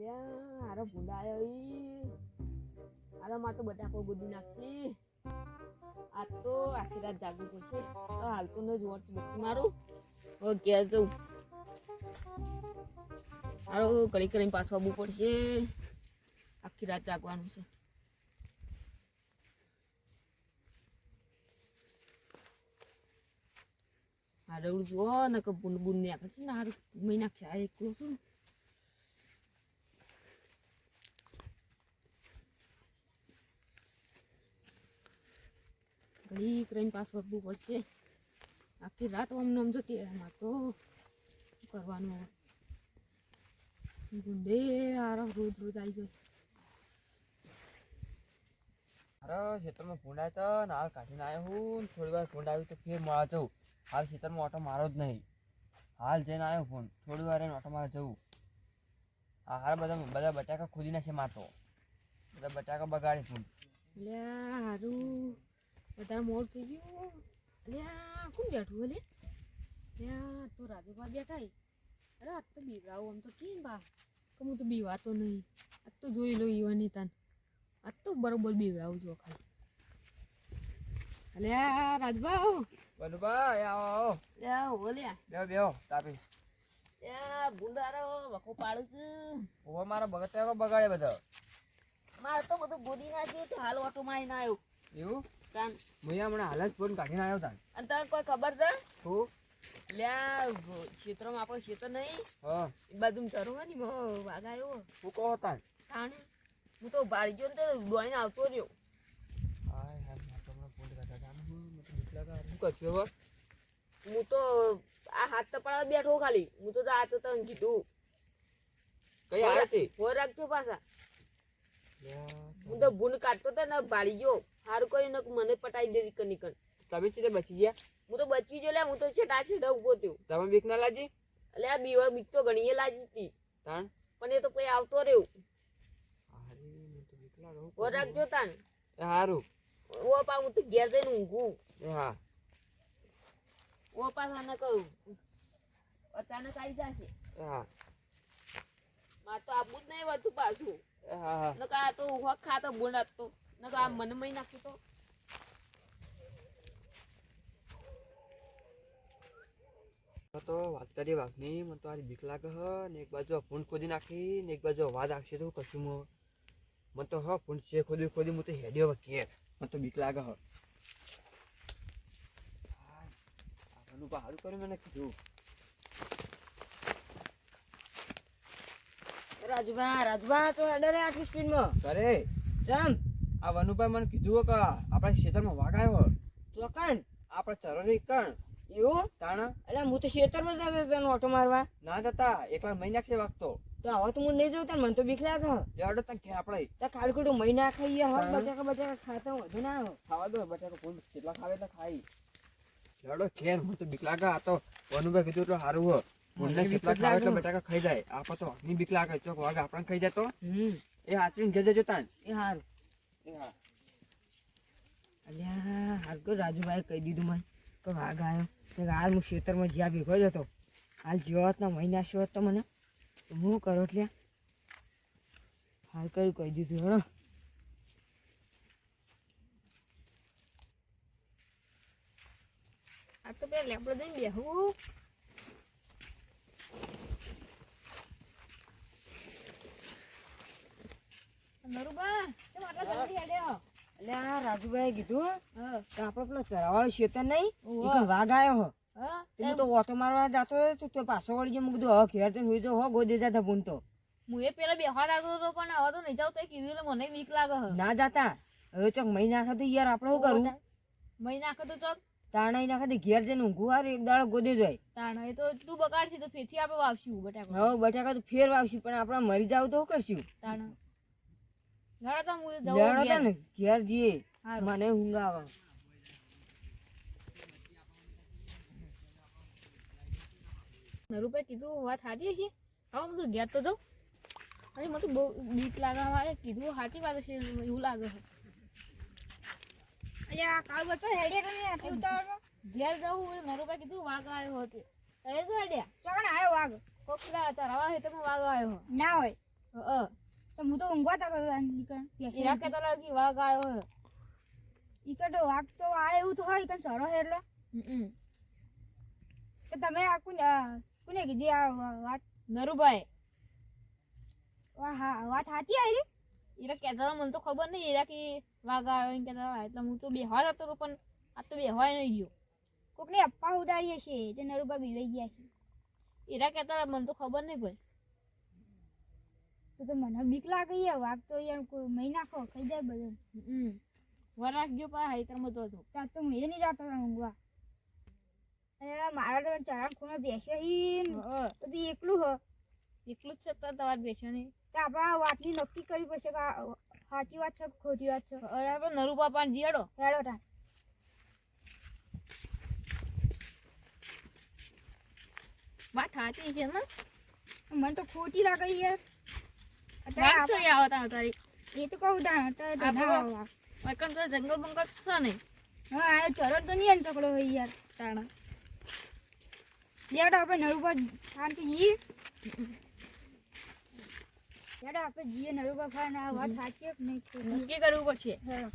અલ્યા આરો ભૂંડાયો ઈ. આરો માં તો બટાકો ગુદી નાખી આ તો આખી રાત જાગવું પડશે. તો હાલ તો ન બધું મારું. ઓકે ઘેર આરો ઘડી કરીને પાછું આવવું પડશે. આખી રાત જાગવાનું છે. હારું જુઓ ને કે બુન બુન ને આપણે છે ને, હારું મહિના આ એકલો છું ઘડી કરીને પાછું આપવું પડશે આખી રાત આમ નામ જતી એમાં તો શું કરવાનું હવે? ગુંડે આરો રોજ રોજ આવી જાય. અરે ખેતરમાં ભૂંડાય તો ને હાલ કાઢીને આવ્યો હું થોડી વાર ભૂંડ આવ્યું તો ફેર મળવા જવું. હાલ ખેતરમાં ઓટો મારો જ નહીં. હાલ જઈને આવ્યો ફોન. થોડી વાર એને ઓટો મારવા જવું. આ હાલ બધા બધા બટાકા ખોદી નાખે માતો બધા બટાકા બગાડી ફોન. અલ્યા હારું. વધારે મોડ થઈ ગયું. અલ્યા કોણ બેઠું અલે ત્યાં તો રાજુભા બેઠા. અરે આજ તો બીવડાવું આમ તો કેમ બા? કે હું તો બીવાતો નહીં. આજ તો જોઈ લો ઈવાની તાન આજ તો બરોબર બીવડાવું જો ખાલી. અલ્યા રાજભા બોલું ભાઈ આવો આવો. લ્યા ઓલ્યા બેહો બેહો તાપી. વખો પાડું છું. ઓહો મારો બટાકો બગાડે બધો. મારે તો બધું ગોદી નાખ્યું હાલ ઓટો માં આવ્યો. એવું? તાન હમણાં હાલ જ ફોન કાઢીને આવ્યો તાન અને તને કોઈ ખબર છે? હું લ્યા ક્ષેત્રમાં આપણો ક્ષેત્ર નહીં. હા. એ બાજુ ચરવાની વાઘ આવ્યો હું કહો તાન તાણે. હું તો ભાડી ગયો ને તો દોડીને આવતો રહ્યો. હાય હાય મારે તો ફોન કાઢતા હતા. હું તો બીક લાગે શું કરશું હવે? હું તો આ હાથ તો બેઠો ખાલી. હું તો આ તો તને કીધું. કઈ આવે છે હો રાખજો પાછા. હું તો ભૂન કાઢતો હતો ને ભાળી ગયો. સારું કરીને મને પટાઈ દે કે નીકળ. તમે સીધે બચી ગયા? હું તો બચી ગયો લે હું તો છેટા છેટા ઊભો થયો. તમે બીક ના લાગી? એટલે આ બીવા બીક તો ઘણી લાગી હતી. તાણ? પણ એ તો કોઈ આવતો રહ્યો. હો રાખજો તાન એ હારું. ઓ પા હું તો ઘેર જઈને ઊંઘું. હા. ઓ પા ને કહું અચાનક આવી જશે. હા. મારે તો આપવું જ નહીં વળતું પાછું. નકા આ તો ઊભો ખાતો બોલ આપતો નકા આ મને મય નાખ્યું તો તો વાત કરી વાઘની મને તો આરી બીક લાગે હ. ને એક બાજુ ફૂંડ ખોદી નાખી ને એક બાજુ અવાજ આવશે તો કશું મને તો હ ફૂંડ છે ખોદી ખોદી હું તો હેડ્યો ઘેર મને તો બીક લાગે હ. હારું કર્યું મને કીધું. રાજભા રાજભા તો અડરે આટલી સ્પીડમાં કરે ચમ. આ વનુભાઈ મને કીધું કે આપણા ખેતરમાં વાઘ આવ્યો ચોકન? આપણે ચરોરી કણ. એવું? તાણા? એટલે હું તો ખેતરમાં જ આવ્યો ઓટો મારવા. ના જતા એકવાર મહી નાખશે વાગતો તો. હવે તો હું નહીં જઉં તાર મને તો બીક લાગે લેવડો તને ઘેર આપણે. તો ખાલી ખોટું મહિના ખાઈએ હવે. બટાકા બટાકા ખાતા વધુ ના ખાવા દો બટાકા કોણ કેટલા ખાવે એટલે ખાઈ. લેવડો ઘેર હું તો બીક લાગે. આ તો વનુભાઈ કીધું તો સારું હો. બીક કેટલા જ એટલે બટાકા ખાઈ જાય. આપા તો વાઘની બીક લાગે ચોક વાઘ આપણને ખાઈ જાય તો. એ હાચવીને ઘેર જજો તાન. એ સારું એ હા. અલ્યા હાલ તો રાજુભાઈ કહી દીધું મને કે વાઘ આવ્યો તો હાલ હું ખેતરમાં જ્યાં ભેગો જ હતો. હાલ હોત મહિના શો તો મને. હું કરો એટલે? હાલ કયું કહી દીધું હો. આ તો પેલા લેપડો દઈને બેહું નરુબા કેમ આટલા જલ્દી હેડ્યો એટલે આ રાજુભાઈ કીધું કે આપણે પેલો ચરાવાળો શેતર નહીં વાઘ આવ્યો હો. તો ઓટો મારવા જતો તો પાછો વળી ગયો મેં કીધું હવે ઘેર હુઈ હો ગોદે જતા ભૂનતો હું એ પેલા બેહવા લાગતો હતો પણ હવે તો નહીં જાવ તો કીધું એટલે મને બીક લાગે ના જાતા. હવે ચોક મહી નાખે તો યાર આપણે શું કરવું મહી નાખે તો ચોક તાણાઈ નાખે તો ઘેર જઈને ઊંઘું હારું એક દાડો ગોદે જાય તાણ એ તો તું બગાડથી તો ફેરથી આપણે વાવશું બટાકા. હવે બટાકા તો ફેર વાવશું પણ આપણે મરી જાવ તો શું કરશું? તાણ લડો તો હું લેવડો જવું તા ને ઘેર જઈએ. મને ઊંઘ આવે કીધું વાત સાચી છે? હવે હું તો ઘેર તો જાઉં. અરે મને તો બહુ બીક લાગે મારે. કીધું સાચી વાત છે એવું લાગે છે. અલ્યા કાળ બચ્ચો હેડે કે આટલી ઉતાવળમાં? ઘેર જવું એ કીધું વાઘ આવ્યો હતો. એ તો અડ્યા ચોકણ આવ્યો વાઘ. કોકડા વાઘ આવ્યો ના હોય. હા. તો હું તો ઊંઘવા તા હતા નીકળ એરા કહેતા લાગે કે વાઘ આવ્યો હે. ઈકડ તો વાઘ તો આ એવું તો હોય ઈકડ ચડો હેરલો કે તમે આ કોને કોને કીધી આ વાત? નરુભાઈ. વા- હા વાત સાચી આવી એરા કહેતા હતા મને તો ખબર નહીં એરા કે વાઘ આવ્યો એમ કહેતા એટલે હું તો જતો હતો પણ આ તો બેહવાય નહીં ગયો કોકને અપ્પા ઉડાડીએ હશે એટલે નરુભાઈ બીવાઈ ગયા છે. એરા કહેતા મને તો ખબર નહીં કોઈ. તો તો મને બીક લાગે યાર વાઘ તો યાર કોઈ મહી નાખો ખાઈ જાય બધું. હમ. વરાગ ગયો પા હાઈતરમાં તો હતો. ત્યાં તો હું એ નહીં જતો ઊંઘવા. મારા તો ચરણ ખૂણે બેસે હી. બધું એકલું હ. એકલું જ છે તાર તમારે બેસવાની તો આપણે વાતની નક્કી કરવી પડશે કે સાચી વાત છે ખોટી વાત છે? અરે આપણે નરુ પાપાને જીયાડો. હેડો તા વાત સાચી છે ને? મને તો ખોટી લાગે યાર. વાઘ તો અત્યારે આવતા તારી. એ તો કહું તા તો ના આપણો- તો જંગલ બંગલ છે હા આ તો નહીં ચકડો હોય યાર. તાણા. લેવડો આપણે નરુબા શાંતિ જી લેવડો આપણે જીએ નરુબા ખાન આ વાત સાચી કે નહીં? નક્કી કરવું પડશે. હા.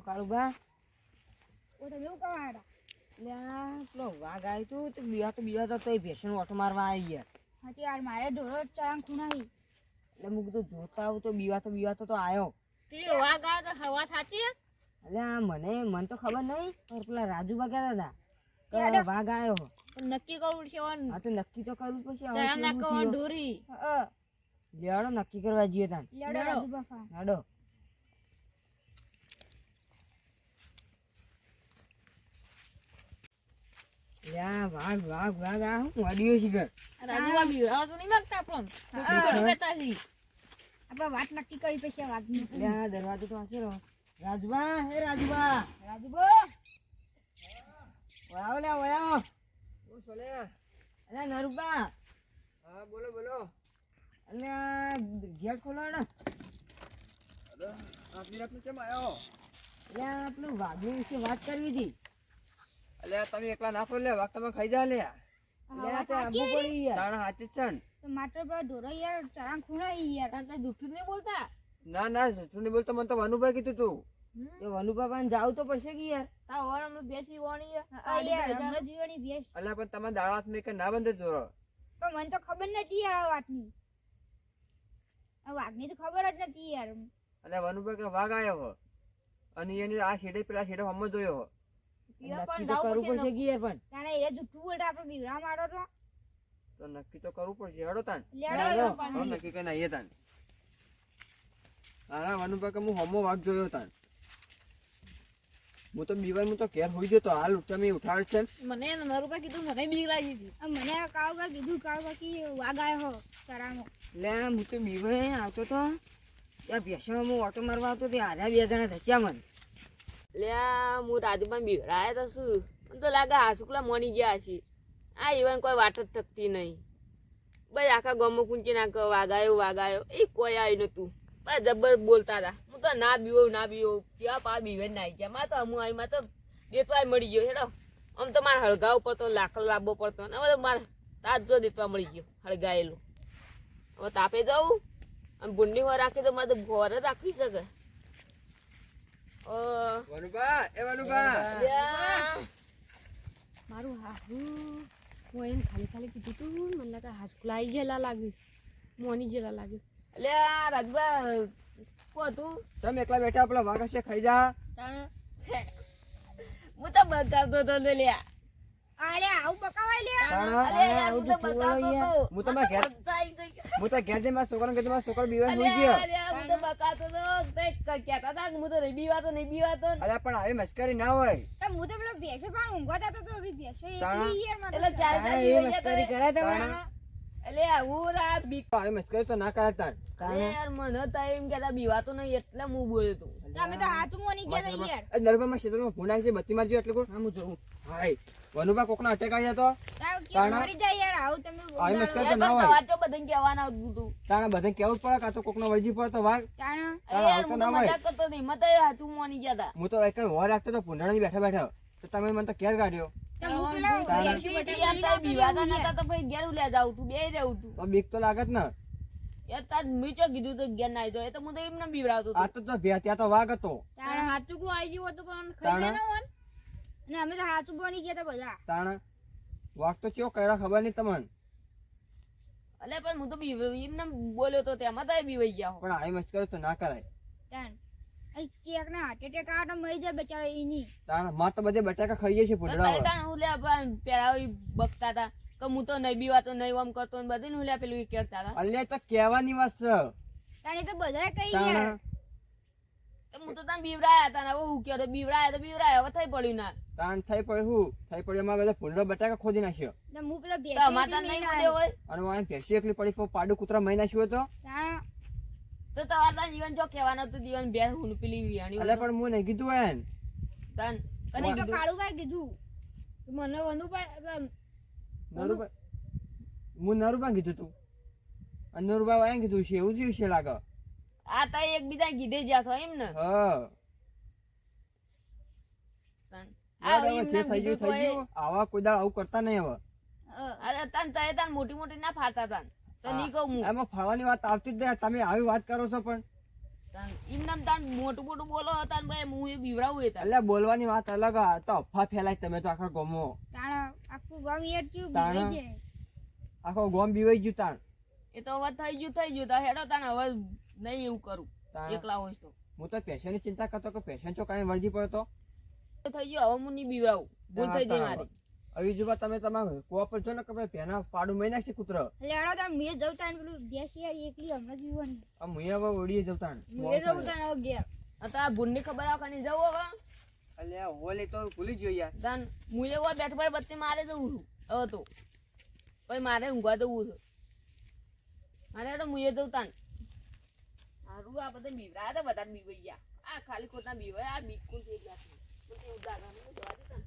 કાળુબા. ઓ તો એવું કવા હતા એટલે આ પેલો વાઘ આવ્યું તો બીવા તો બીવા તો તોય ભેંસનો ઓટો મારવા આવી યાર હાથી યાર મારે ઢોરો ચરણ ખૂણાઈ એટલે હું કીધું જોતા આવું તો બીવા તો બીવા તો તો આવ્યો વાઘ આવ્યો તો હવા છે એટલે મને મને તો ખબર નહીં પણ પેલા રાજુ કહેતા હતા કે. વાઘ આવ્યો નક્કી કરવું પડશે હા તો નક્કી તો કરવું પડશે? ઢોરી. નક્કી કરવા જઈએ તાન. લેવડો. લ્યા વાઘ વાઘ વાઘ આ હું વાડીઓ છે ઘર? રાજુબા બીવડાવો તો નહીં માંગતા પણ કરવું કહેતા છી આપણે વાત નક્કી કરવી પડશે વાઘની. લ્યા દરવાજો તો હશે રો રાજુબા હે રાજુબા. રાજુબા. વાવ લે વાવ અલે નરુબા. હા બોલો બોલો. અને આ ગેટ ખોલો ને આટલી રાતનું કેમ આવ્યો એટલે આ પેલું વાઘની વિશે વાત કરવી હતી. અલ્યા તમે એકલા ના ફરો લે વાક તમે ખાઈ જા લે. તાણા હાચી છે ને. તો માત્ર ઢોરો યાર તાર તાર નહીં બોલતા? ના ના બોલતો. મને તો વનુભાઈ કીધું તું. તો જાવ તો પડશે કે યાર? તા ઓર અમે બેસી વણી યાર. હમણાં જીવાની ભેંસ અલ્યા પણ તમે દાળ હાથ મેં કે ના બંધે જો. પણ મને તો ખબર નથી યાર આ વાતની. આ વાઘની તો ખબર જ નથી યાર. અને વનુભાઈ કે વાઘ આવ્યો હો. અને એની આ છેડે પેલા છેડે હમ જોયો નક્કી તો કરવું પડશે કે પણ. તારે એ જુઠ્ઠું બોલતા આપણે બીવડા મારો તો. તો નક્કી તો કરવું પડશે હેડો તાન લેડો. નક્કી કઈ નાઈએ તાન હા વનુભાઈ કે હું હમો વાઘ જોયો તાન હું તો બીવાય હું તો ઘેર હોઈ ગયો તો હાલ તમે ઉઠાડ છે. મને નરુપા કીધું મને બીક લાગી હતી. મને કાવગા કીધું કાવગા કી વાઘ આવ્યો હો તરામો લે હું તો બીવાય આવતો તો. ત્યાં ભેંસમાં હું ઓટો મારવા આવતો તે આધા બે જણા ધસ્યા મને. એટલે હું રાજુભાઈ બીવરાયા તો શું? મને તો લાગે હાસુકલા મણી ગયા છે. આ એવાની કોઈ વાટ જ થકતી નહીં. બસ આખા ગામમાં કુંચી નાખ, વાગાયો વાગાયો. એ કોઈ આવ્યું નતું. બસ જબર બોલતા હતા. હું તો ના બીવો ના બીવો. જ્યાં પા બીવે નાઈ ગયા. મારે તો હું આવી તો દેતવાય મળી ગયો. હેડો. આમ તો મારે હળગા ઉપર તો લાકડ લાવવો પડતો. ને હવે તો મારે તાજો દેતવા મળી ગયો, હળગાયેલું. હવે તાપે જવું. અને ભૂંડી હોય રાખી તો મારે ભોર જ રાખી શકે વનુભા એ વનુભા. મારું હારું હું એને ખાલી ખાલી કીધું તું મને લાગે હાસકુલા આવી ગયેલા લાગે. મોની જેલા લાગે. અલ્યા રાજભા કો તું? તમે એકલા બેઠા પેલા વાઘા છે ખાઈ જા. હું તો બતાવતો તો ને લ્યા. અરે આવું પકાવાય લે તાણા. આવું હું તો બતાવતો હું તમારા ઘેર. હું તો ઘેર જઈ મારા છોકરાને કીધું મારા છોકરો બીવાય હોય ગયો હું તો હતો. તે કહેતા હતા કે હું તો નહીં બીવાતો નહીં બીવાતો. અરે પણ આવી મસ્કરી ના હોય. તો હું તો પેલો ભેંસો પણ ઊંઘવા જતો તો પેલી ભેંસો એ એટલે ચાર ચાર ચાર બીવાઈ ગયા તમે. અલ્યા, હું રા બીક આવી મસ્કરી તો ના કરતા યાર મને તો એમ કેતા બીવાતો નહીં એટલે હું બોલ્યો તું. અમે તો હાચું મોની ગયા યાર. એ નરભામાં ક્ષેત્રમાં ફોન આવી છે બત્તી મારજો એટલે કોણ? હા હું જોઉં. હાય. વનુભા કોકનો અટેક આવી જતો તાણા. મરી જાય યાર આવું મસ્કર તો ના હોય. તો બધે કહેવાના આવતું હતું તાણે બધે કેવું જ પડે કાં તો કોકનો વળજી પડે તો વાગ તાણા આવતો ના હોય. મજાક કરતો નહીં. મને હાચું મોની ગયા હતા હું તો એક વર રાખતો તો પુંડાણી બેઠા બેઠા. તો તમે મને તો કેર કાઢ્યો. તો તો તો. તું તું. તો બીક તો લાગત ને. કીધું તો ઘેર ના તો એ તો હું તો એમને બીવડાવતો હતો. આ તો ત્યાં તો વાઘ હતો. ચૂકલો આવી ગયો તો પણ ખાઈ તાણે? જાય અને અમે તો હાચું બની ગયા તા બધા. તાણ વાક તો ચેવો કર્યા ખબર નહીં તમને? અલે પણ હું તો બીવ એમને બોલ્યો તો તેમાં તો બીવાઈ ગયા પણ આવી મસ્ત કરે તો ના કરાય. તાન અહીં ના હાર્ટ એટેક આવે તો મરી જાય બચારો એની. તાણ માર તો બધે બટાકા છે તો તાણ હું લે પેલા બકતા હતા કે હું તો નહીં બીવાતો નહીં આમ કરતો ને બધું હું લે પેલું કરતા હતા અલ્યા તો કહેવાની વાત છે. તાણે તો બધા કહી યાર તાણ તો હું તો તને બીવરાયા હતા ને હવે હું કહ્યો તો બીવરાયા તો બીવરાયા હવે થઈ પડ્યું ના. તાણ થઈ પડ્યું હું? થઈ પડ્યું અમારે બધા બટાકા ખોદી નાખ્યો. તો હું પેલા તો માતા નહીં લઈને હોય? અને વાંહે ભેસી એકલી પડી પાડું કૂતરા મહી નાખ્યું તો? તો તમારે તાન જીવન જો કહેવાનું હતું જીવન બે હું પેલી વિયાણી અલ્યા પણ હું નહીં કીધું એને તન કને કીધું? કાળુભાઈ કીધું. મને વનુભાઈ નરુબા હું નરુબા કીધું તું. અને નરુબા વાંહે કીધું છે એવું થયું છે લાગે. આ તો એકબીજા કીધે જ્યાં છો એમ ને? હા. આવા કોઈ દાળ આવું કરતા નહીં હવે. અરે તન તય તન મોટી મોટી ના ફાડતા તન. તો ની કહું હું. એમાં ફાડવાની વાત આવતી જ નહીં. તમે આવી વાત કરો છો પણ. ઇમનામ તાન મોટું મોટું બોલો તાન ભાઈ હું એ બીવરાવું એ એટલે બોલવાની વાત અલગ આ તો અફા ફેલાય તમે તો આખા ગોમો. તાણ આખું ગામ યાર ચૂપ બીવાઈ જાય આખો ગોમ બીવાઈ ગયું તાણ એ તો હવે થઈ ગયું થઈ ગયું. તો હેડો તાન હવે નહીં એવું કરું. એકલા હોય તો. હું તો પેશનની ચિંતા કરતો કે પેશન્ટ ચો કાંઈ વળગી પડતો થઈ ગયો હવે હું નહીં બીવાવું ભૂલ થઈ ગઈ મારી. હવે જુઓ તમે તમારે કુવા પર જો ને કે ભાઈ પેના પાડું મહી નાખશે કૂતરો. લેડો તાણ મે જઉં તાણ પેલું બેસી આવી એકલી હમણાં જીવન આ મુએ હવે ઓડીએ જવું તાણ. એ જવું તાન હવે ઘેર આ તો આ ભૂલની ખબર આવ કને જવું હવે. અલ્યા હોલે તો ભૂલી ગયો યાર. તાન હું એવો બેઠ પર બત્તી મારે જવું છું. હવે તો. ભાઈ મારે ઊંઘવા જવું છે. મારે હેડો મુએ જવું હારું આ બધા મીવરા હતા બધા મીવાઈ ગયા આ ખાલી ખોટા મીવાય આ બિલકુલ થઈ ગયા છે? ઉદાહરણ જવા દેતા